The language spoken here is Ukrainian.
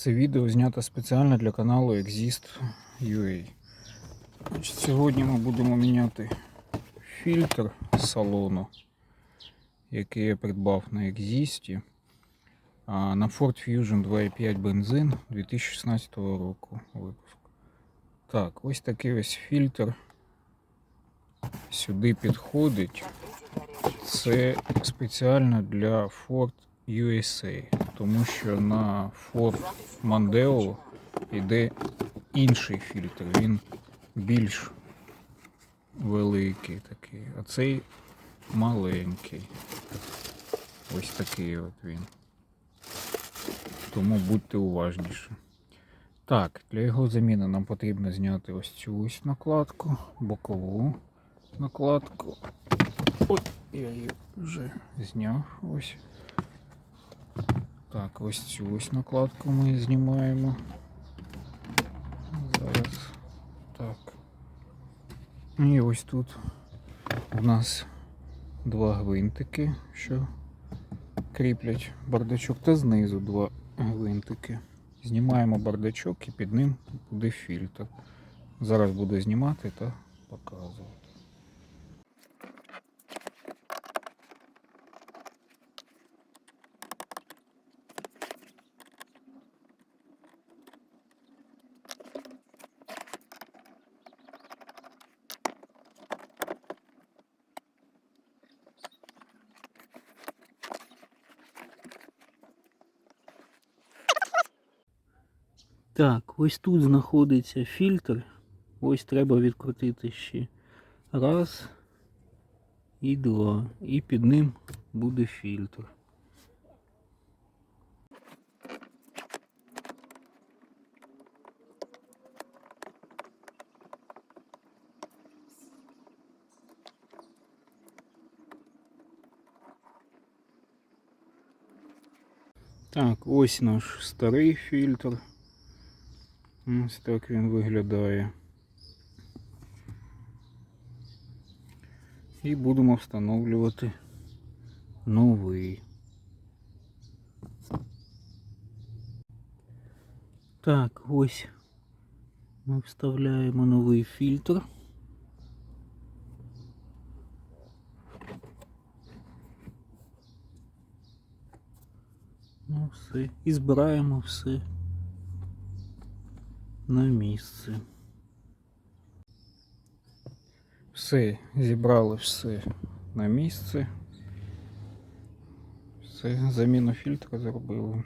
Це відео знято спеціально для каналу Exist.ua. Сьогодні ми будемо міняти фільтр салону, який я придбав на Exist на Ford Fusion 2.5 бензин 2016 року випуску. Так, ось такий ось фільтр сюди підходить. Це спеціально для Ford USA, тому що на Ford Mondeo йде інший фільтр. Він більш великий такий, а цей маленький. Ось такий от він. Тому будьте уважніші. Так, для його заміни нам потрібно зняти ось цю ось накладку, бокову накладку. Ой, я її вже зняв ось. Так, ось цю ось накладку ми знімаємо. Зараз. Так. І ось тут у нас два гвинтики, що кріплять бардачок, та знизу два гвинтики. Знімаємо бардачок і під ним буде фільтр. Зараз буду знімати та показувати. Так, ось тут знаходиться фільтр. Ось треба відкрутити ще. Раз і два. І під ним буде фільтр. Так, ось наш старий фільтр. Ось так він виглядає. І будемо встановлювати новий. Так, ось ми вставляємо новий фільтр. Ну все. І збираємо все на місце. Все, зібрали все на місце. Все, заміну фільтра зробили.